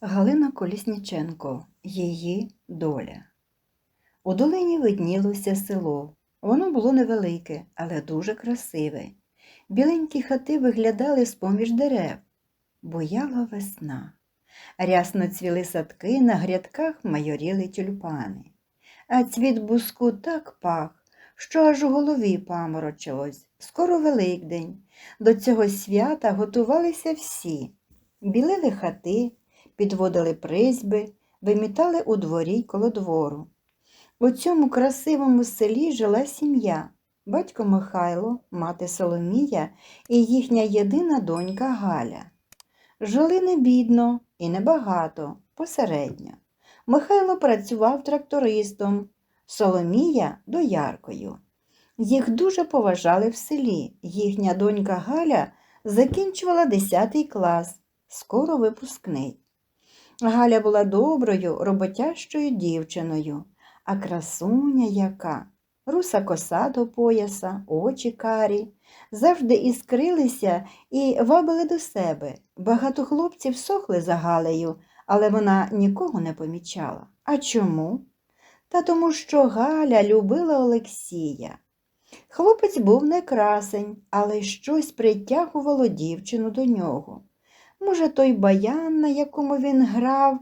Галина Колісніченко. Її доля. У долині виднілося село. Воно було невелике, але дуже красиве. Біленькі хати виглядали з-поміж дерев. Бояла весна. Рясно цвіли садки, на грядках майоріли тюльпани. А цвіт буску так пах, що аж у голові паморочилось. Скоро Великдень. До цього свята готувалися всі. Білили хати, підводили призьби, вимітали у дворі й коло двору. У цьому красивому селі жила сім'я. Батько Михайло, мати Соломія і їхня єдина донька Галя. Жили не бідно і небагато, посередньо. Михайло працював трактористом, Соломія дояркою. Їх дуже поважали в селі. Їхня донька Галя закінчувала 10 клас, скоро випускний. Галя була доброю, роботящою дівчиною, а красуня яка, руса коса до пояса, очі карі, завжди іскрилися і вабили до себе. Багато хлопців сохли за Галею, але вона нікого не помічала. А чому? Та тому, що Галя любила Олексія. Хлопець був не красень, але щось притягувало дівчину до нього. Може, той баян, на якому він грав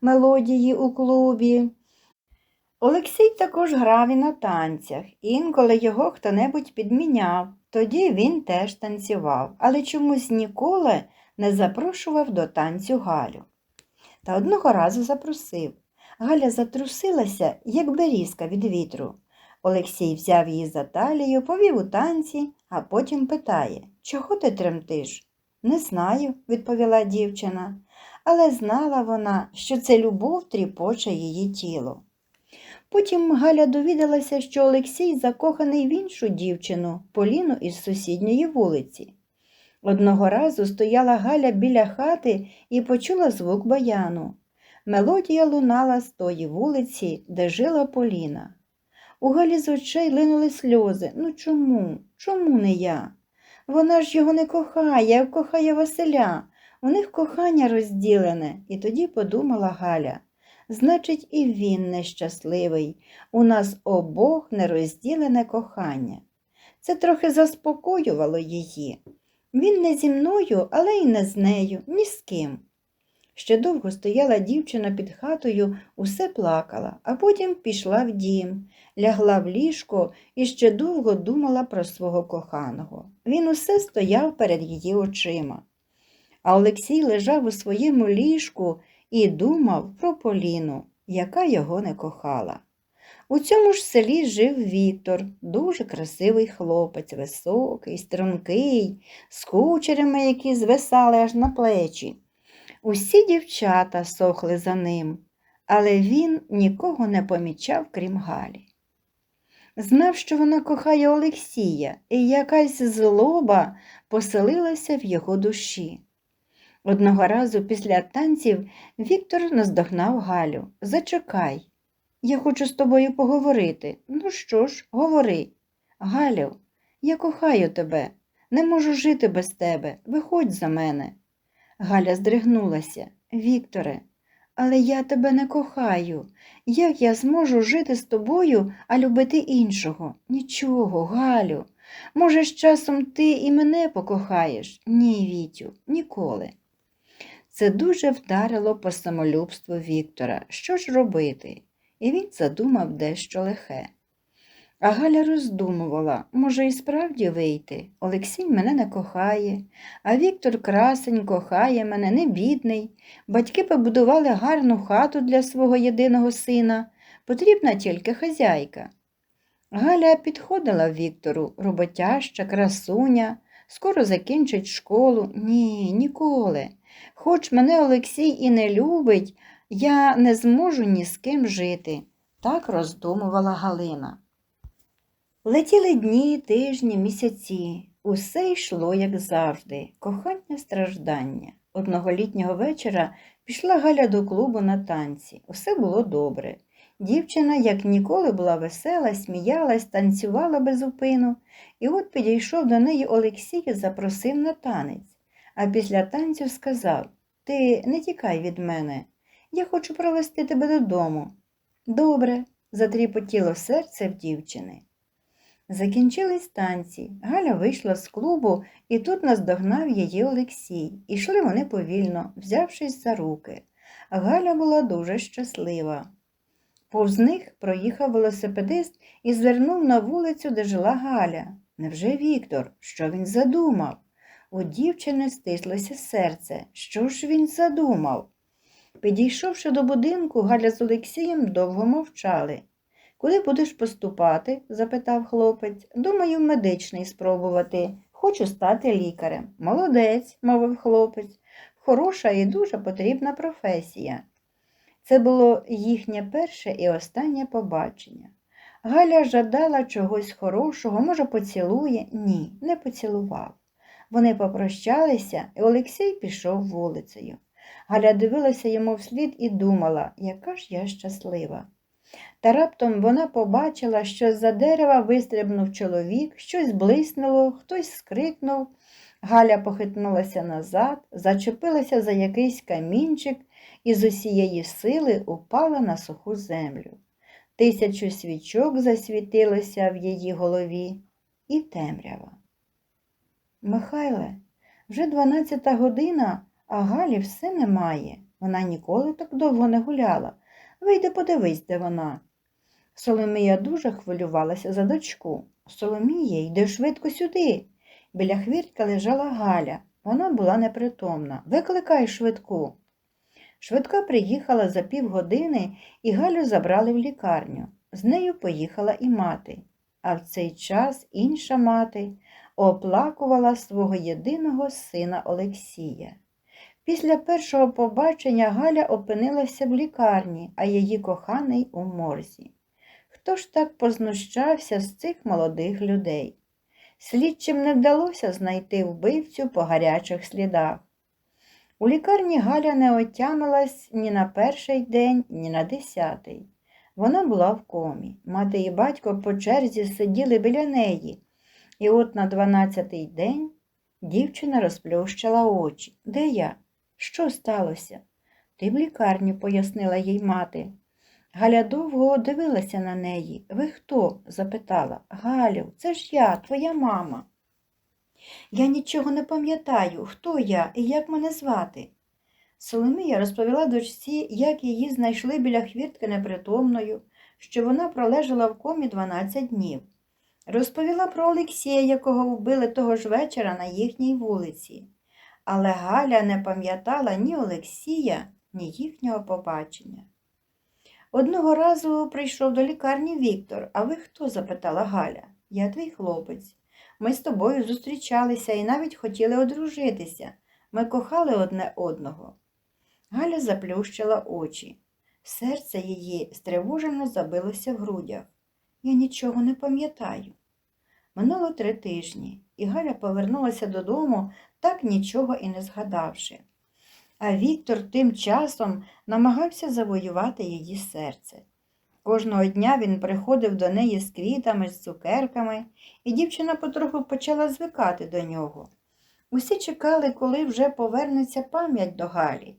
мелодії у клубі. Олексій також грав і на танцях, інколи його хто-небудь підміняв, тоді він теж танцював, але чомусь ніколи не запрошував до танцю Галю. Та одного разу запросив. Галя затрусилася, як берізка від вітру. Олексій взяв її за талію, повів у танці, а потім питає Чого ти тремтиш? Не знаю, відповіла дівчина, але знала вона, що це любов тріпоче її тіло. Потім Галя довідалася, що Олексій закоханий в іншу дівчину, Поліну із сусідньої вулиці. Одного разу стояла Галя біля хати і почула звук баяну. Мелодія лунала з тої вулиці, де жила Поліна. У Галі з очей линули сльози. Ну чому? Чому не я? Вона ж його не кохає, а кохає Василя. У них кохання розділене, і тоді подумала Галя. Значить, і він нещасливий. У нас обох нерозділене кохання. Це трохи заспокоювало її. Він не зі мною, але й не з нею, ні з ким. Ще довго стояла дівчина під хатою, усе плакала, а потім пішла в дім, лягла в ліжко і ще довго думала про свого коханого. Він усе стояв перед її очима. А Олексій лежав у своєму ліжку і думав про Поліну, яка його не кохала. У цьому ж селі жив Віктор, дуже красивий хлопець, високий, стрункий, з кучерями, які звисали аж на плечі. Усі дівчата сохли за ним, але він нікого не помічав, крім Галі. Знав, що вона кохає Олексія, і якась злоба поселилася в його душі. Одного разу після танців Віктор наздогнав Галю. Зачекай, я хочу з тобою поговорити. Ну що ж, говори. Галю, я кохаю тебе, не можу жити без тебе. Виходь за мене. Галя здригнулася. Вікторе, але я тебе не кохаю. Як я зможу жити з тобою, а любити іншого? Нічого, Галю. Може, з часом ти і мене покохаєш? Ні, Вітю, ніколи. Це дуже вдарило по самолюбству Віктора. Що ж робити? І він задумав дещо лихе. А Галя роздумувала, може, і справді вийти. Олексій мене не кохає, а Віктор красень кохає мене, не бідний. Батьки побудували гарну хату для свого єдиного сина. Потрібна тільки хазяйка. Галя підходила Віктору, роботяща, красуня, скоро закінчить школу. Ні, ніколи. Хоч мене Олексій і не любить, я не зможу ні з ким жити. Так роздумувала Галина. Летіли дні, тижні, місяці. Усе йшло, як завжди, кохання страждання. Одного літнього вечора пішла Галя до клубу на танці. Усе було добре. Дівчина, як ніколи, була весела, сміялась, танцювала без упину. І от підійшов до неї Олексій і запросив на танець, а після танцю сказав Ти не тікай від мене. Я хочу провести тебе додому. Добре, затріпотіло серце в дівчини. Закінчились танці. Галя вийшла з клубу, і тут наздогнав її Олексій. Ішли вони повільно, взявшись за руки. Галя була дуже щаслива. Повз них проїхав велосипедист і звернув на вулицю, де жила Галя. Невже Віктор? Що він задумав? У дівчини стислося серце. Що ж він задумав? Підійшовши до будинку, Галя з Олексієм довго мовчали. Куди будеш поступати? запитав хлопець. Думаю, медичний спробувати. Хочу стати лікарем. Молодець, мовив хлопець. Хороша і дуже потрібна професія. Це було їхнє перше і останнє побачення. Галя жадала чогось хорошого, може, поцілує? Ні, не поцілував. Вони попрощалися, і Олексій пішов вулицею. Галя дивилася йому вслід і думала, яка ж я щаслива. Та раптом вона побачила, що з-за дерева вистрибнув чоловік, щось блиснуло, хтось скрикнув. Галя похитнулася назад, зачепилася за якийсь камінчик і з усієї сили упала на суху землю. Тисячу свічок засвітилося в її голові і темрява. Михайле, вже дванадцята година, а Галі все немає. Вона ніколи так довго не гуляла. Вийди подивись, де вона. Соломія дуже хвилювалася за дочку. Соломія, йди швидко сюди. Біля хвіртка лежала Галя. Вона була непритомна. Викликай швидку. Швидка приїхала за півгодини і Галю забрали в лікарню. З нею поїхала і мати. А в цей час інша мати оплакувала свого єдиного сина Олексія. Після першого побачення Галя опинилася в лікарні, а її коханий у морзі. Хто ж так познущався з цих молодих людей? Слідчим не вдалося знайти вбивцю по гарячих слідах. У лікарні Галя не отямилась ні на перший день, ні на десятий. Вона була в комі. Мати і батько по черзі сиділи біля неї. І от на дванадцятий день дівчина розплющила очі. Де я? Що сталося? Ти в лікарні, пояснила їй мати. Галя довго дивилася на неї. Ви хто? запитала. Галю, це ж я, твоя мама. Я нічого не пам'ятаю, хто я і як мене звати. Соломія розповіла дочці, як її знайшли біля хвіртки непритомною, що вона пролежала в комі 12 днів. Розповіла про Олексія, якого вбили того ж вечора на їхній вулиці. Але Галя не пам'ятала ні Олексія, ні їхнього побачення. Одного разу прийшов до лікарні Віктор. А ви хто? запитала Галя. Я твій хлопець. Ми з тобою зустрічалися і навіть хотіли одружитися. Ми кохали одне одного. Галя заплющила очі. Серце її стривожено забилося в грудях. Я нічого не пам'ятаю. Минуло три тижні, і Галя повернулася додому, так нічого і не згадавши. А Віктор тим часом намагався завоювати її серце. Кожного дня він приходив до неї з квітами, з цукерками, і дівчина потроху почала звикати до нього. Усі чекали, коли вже повернеться пам'ять до Галі.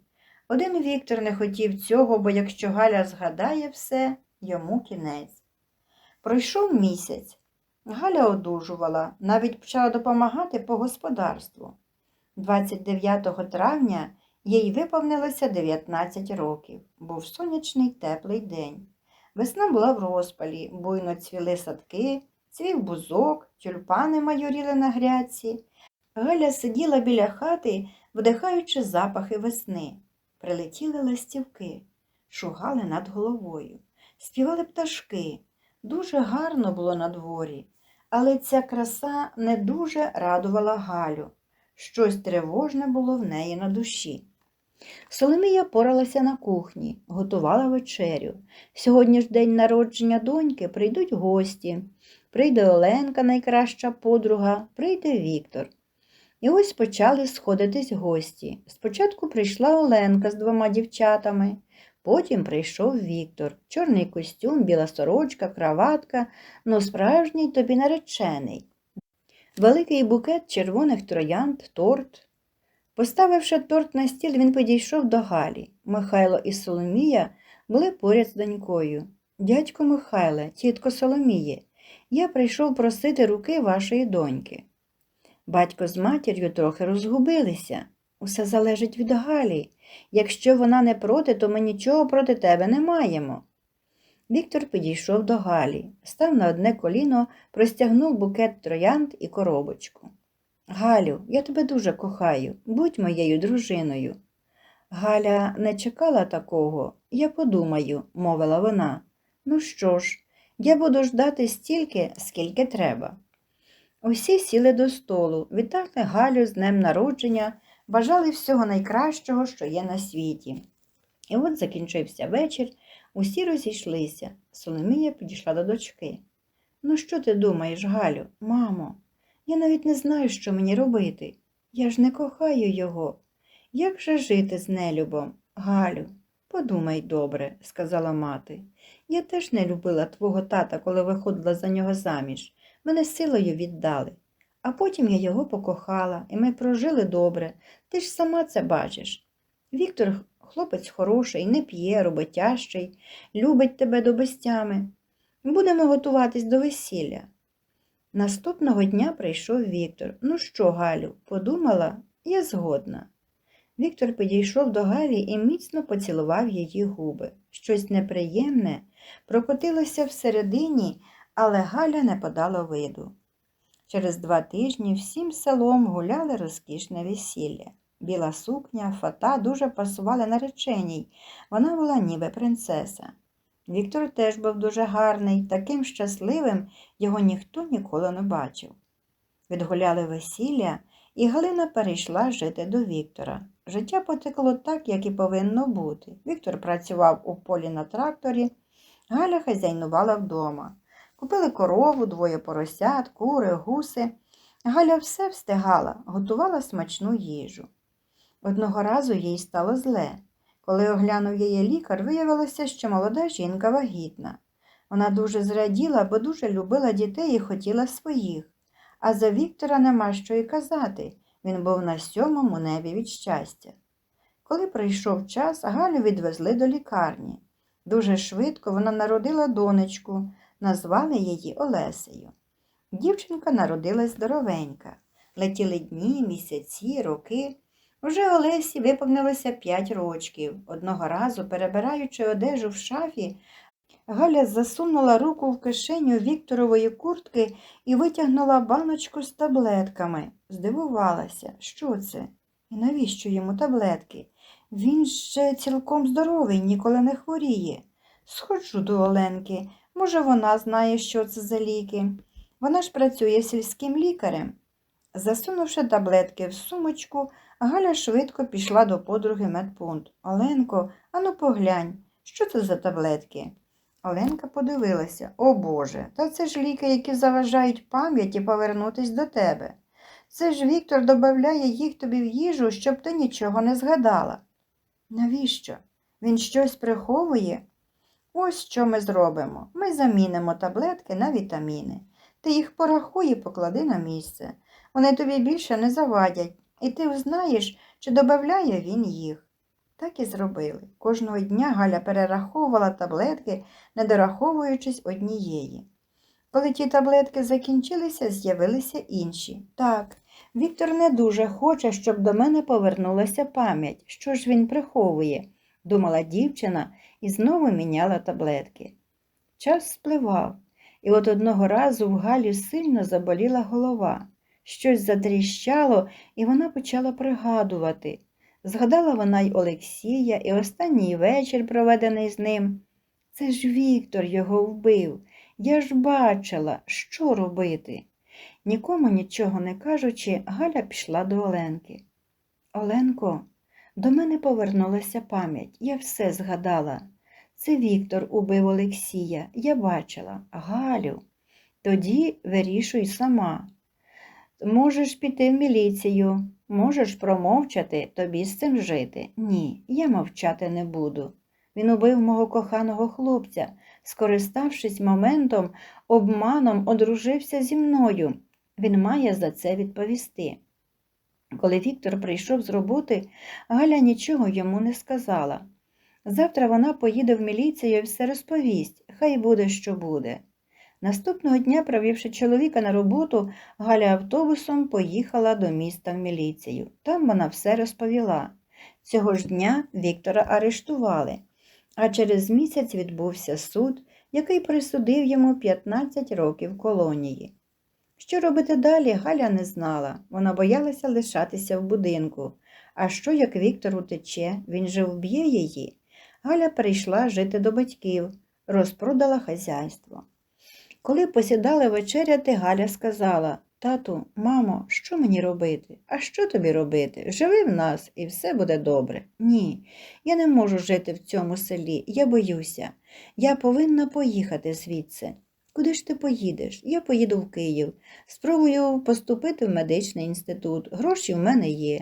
Один Віктор не хотів цього, бо якщо Галя згадає все, йому кінець. Пройшов місяць. Галя одужувала, навіть почала допомагати по господарству. 29 травня їй виповнилося 19 років. Був сонячний теплий день. Весна була в розпалі, буйно цвіли садки, цвів бузок, тюльпани майоріли на грядці. Галя сиділа біля хати, вдихаючи запахи весни. Прилетіли листівки, шугали над головою, співали пташки. Дуже гарно було на дворі, але ця краса не дуже радувала Галю. Щось тривожне було в неї на душі. Соломія поралася на кухні, готувала вечерю. Сьогодні ж день народження доньки, прийдуть гості. Прийде Оленка, найкраща подруга, прийде Віктор. І ось почали сходитись гості. Спочатку прийшла Оленка з двома дівчатами, потім прийшов Віктор, чорний костюм, біла сорочка, краватка, ну справжній тобі наречений. Великий букет червоних троянд, торт. Поставивши торт на стіл, він підійшов до Галі. Михайло і Соломія були поряд з донькою. Дядько Михайле, тітко Соломіє, я прийшов просити руки вашої доньки. Батько з матір'ю трохи розгубилися. Усе залежить від Галі. Якщо вона не проти, то ми нічого проти тебе не маємо. Віктор підійшов до Галі, став на одне коліно, простягнув букет троянд і коробочку. Галю, я тебе дуже кохаю, будь моєю дружиною. Галя не чекала такого. Я подумаю, мовила вона. Ну що ж, я буду ждати стільки, скільки треба. Усі сіли до столу, вітали Галю з днем народження, бажали всього найкращого, що є на світі. І от закінчився вечір, усі розійшлися. Соломія підійшла до дочки. Ну, що ти думаєш, Галю, мамо? Я навіть не знаю, що мені робити. Я ж не кохаю його. Як же жити з нелюбом? Галю, подумай добре, сказала мати. Я теж не любила твого тата, коли виходила за нього заміж. Мене силою віддали. А потім я його покохала, і ми прожили добре. Ти ж сама це бачиш. Віктор хлопець хороший, не п'є, роботящий, любить тебе до безтями. Будемо готуватись до весілля. Наступного дня прийшов Віктор. Ну що, Галю, подумала, я згодна. Віктор підійшов до Галі і міцно поцілував її губи. Щось неприємне прокотилося всередині, але Галя не подала виду. Через два тижні всім селом гуляли розкішне весілля. Біла сукня, фата дуже пасували нареченій. Вона була ніби принцеса. Віктор теж був дуже гарний, таким щасливим його ніхто ніколи не бачив. Відгуляли весілля, і Галина перейшла жити до Віктора. Життя потекло так, як і повинно бути. Віктор працював у полі на тракторі, Галя хазяйнувала вдома. Купили корову, двоє поросят, кури, гуси. Галя все встигала, готувала смачну їжу. Одного разу їй стало зле. Коли оглянув її лікар, виявилося, що молода жінка вагітна. Вона дуже зраділа, бо дуже любила дітей і хотіла своїх. А за Віктора нема що й казати. Він був на сьомому небі від щастя. Коли прийшов час, Галю відвезли до лікарні. Дуже швидко вона народила донечку, назвали її Олесею. Дівчинка народилась здоровенька. Летіли дні, місяці, роки. Уже Олесі виповнилося п'ять рочків. Одного разу, перебираючи одежу в шафі, Галя засунула руку в кишеню Вікторової куртки і витягнула баночку з таблетками. Здивувалася, що це? І навіщо йому таблетки? Він ще цілком здоровий, ніколи не хворіє. Сходжу до Оленки. Може, вона знає, що це за ліки. Вона ж працює сільським лікарем. Засунувши таблетки в сумочку, Галя швидко пішла до подруги медпункт. Оленко, ану поглянь, що це за таблетки? Оленка подивилася. О Боже, та це ж ліки, які заважають пам'яті повернутись до тебе. Це ж Віктор додає їх тобі в їжу, щоб ти нічого не згадала. Навіщо? Він щось приховує? Ось що ми зробимо. Ми замінимо таблетки на вітаміни. Ти їх порахуй і поклади на місце. Вони тобі більше не завадять, і ти узнаєш, чи додає він їх. Так і зробили. Кожного дня Галя перераховувала таблетки, не дораховуючись однієї. Коли ті таблетки закінчилися, з'явилися інші. Так, Віктор не дуже хоче, щоб до мене повернулася пам'ять. Що ж він приховує? думала дівчина і знову міняла таблетки. Час спливав, і от одного разу в Галі сильно заболіла голова. Щось затріщало, і вона почала пригадувати. Згадала вона й Олексія, і останній вечір, проведений з ним. Це ж Віктор його вбив. Я ж бачила, що робити. Нікому нічого не кажучи, Галя пішла до Оленки. Оленко, до мене повернулася пам'ять, я все згадала. Це Віктор убив Олексія, я бачила. Галю, тоді вирішуй сама. Можеш піти в міліцію, можеш промовчати, тобі з цим жити. Ні, я мовчати не буду. Він убив мого коханого хлопця, скориставшись моментом, обманом одружився зі мною. Він має за це відповісти. Коли Віктор прийшов з роботи, Галя нічого йому не сказала. Завтра вона поїде в міліцію і все розповість, хай буде, що буде. Наступного дня, провівши чоловіка на роботу, Галя автобусом поїхала до міста в міліцію. Там вона все розповіла. Цього ж дня Віктора арештували, а через місяць відбувся суд, який присудив йому 15 років колонії. Що робити далі, Галя не знала. Вона боялася лишатися в будинку. А що, як Віктор утече, він же вб'є її? Галя перейшла жити до батьків, розпродала хазяйство. Коли посідали вечеряти, Галя сказала Тату, мамо, що мені робити? А що тобі робити? Живи в нас і все буде добре. Ні, я не можу жити в цьому селі, я боюся. Я повинна поїхати звідси. Куди ж ти поїдеш? Я поїду в Київ. Спробую поступити в медичний інститут. Гроші в мене є.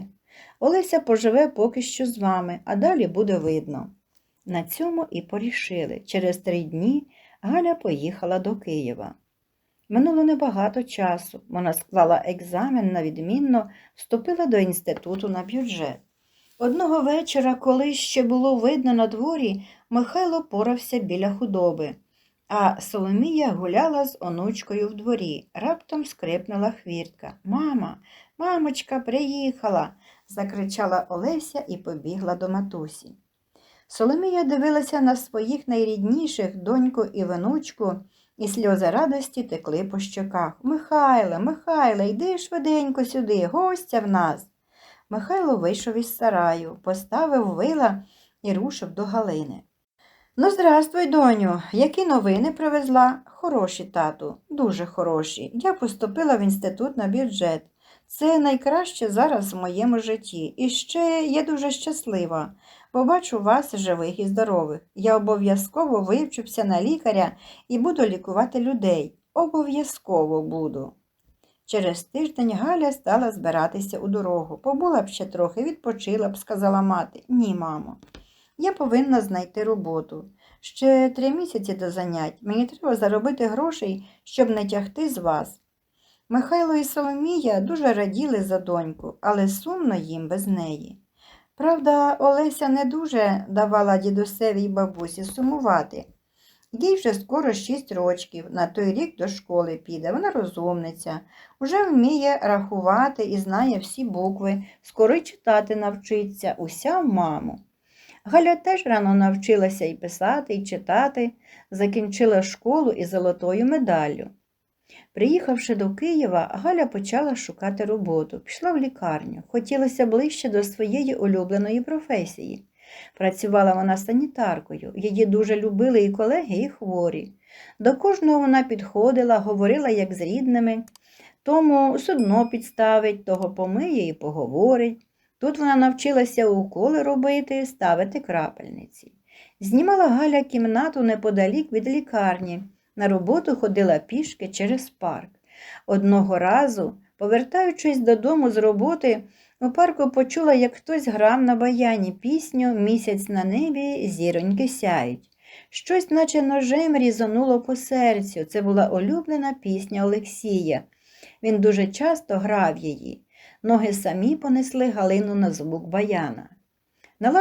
Олеся поживе поки що з вами, а далі буде видно. На цьому і порішили. Через три дні Галя поїхала до Києва. Минуло небагато часу. Вона склала екзамен на відмінно, вступила до інституту на бюджет. Одного вечора, коли ще було видно на дворі, Михайло порався біля худоби, а Соломія гуляла з онучкою в дворі. Раптом скрипнула хвіртка. Мама, мамочка, приїхала, закричала Олеся і побігла до матусі. Соломія дивилася на своїх найрідніших доньку і внучку, і сльози радості текли по щоках. Михайле, Михайле, йди швиденько сюди, гостя в нас. Михайло вийшов із сараю, поставив вила і рушив до Галини. Ну, здрастуй, доню, які новини привезла? Хороші, тату, дуже хороші. Я поступила в інститут на бюджет. Це найкраще зараз в моєму житті. І ще я дуже щаслива. Побачу вас живих і здорових. Я обов'язково вивчуся на лікаря і буду лікувати людей. Обов'язково буду. Через тиждень Галя стала збиратися у дорогу. Побула б ще трохи, відпочила б, сказала мати. Ні, мамо. Я повинна знайти роботу. Ще три місяці до занять. Мені треба заробити грошей, щоб не тягти з вас. Михайло і Соломія дуже раділи за доньку, але сумно їм без неї. Правда, Олеся не дуже давала дідусеві й бабусі сумувати. Їй вже скоро шість рочків, на той рік до школи піде, вона розумниця, уже вміє рахувати і знає всі букви, скоро й читати навчиться, уся в маму. Галя теж рано навчилася і писати, і читати, закінчила школу із золотою медаллю. Приїхавши до Києва, Галя почала шукати роботу, пішла в лікарню, хотілося ближче до своєї улюбленої професії. Працювала вона санітаркою, її дуже любили і колеги, і хворі. До кожного вона підходила, говорила як з рідними, тому судно підставить, того помиє і поговорить. Тут вона навчилася уколи робити, ставити крапельниці. Знімала Галя кімнату неподалік від лікарні. На роботу ходила пішки через парк. Одного разу, повертаючись додому з роботи, у парку почула, як хтось грав на баяні пісню Місяць на небі, зіроньки сяють. Щось, наче ножем, різануло по серцю. Це була улюблена пісня Олексія. Він дуже часто грав її. Ноги самі понесли Галину на звук баяна. На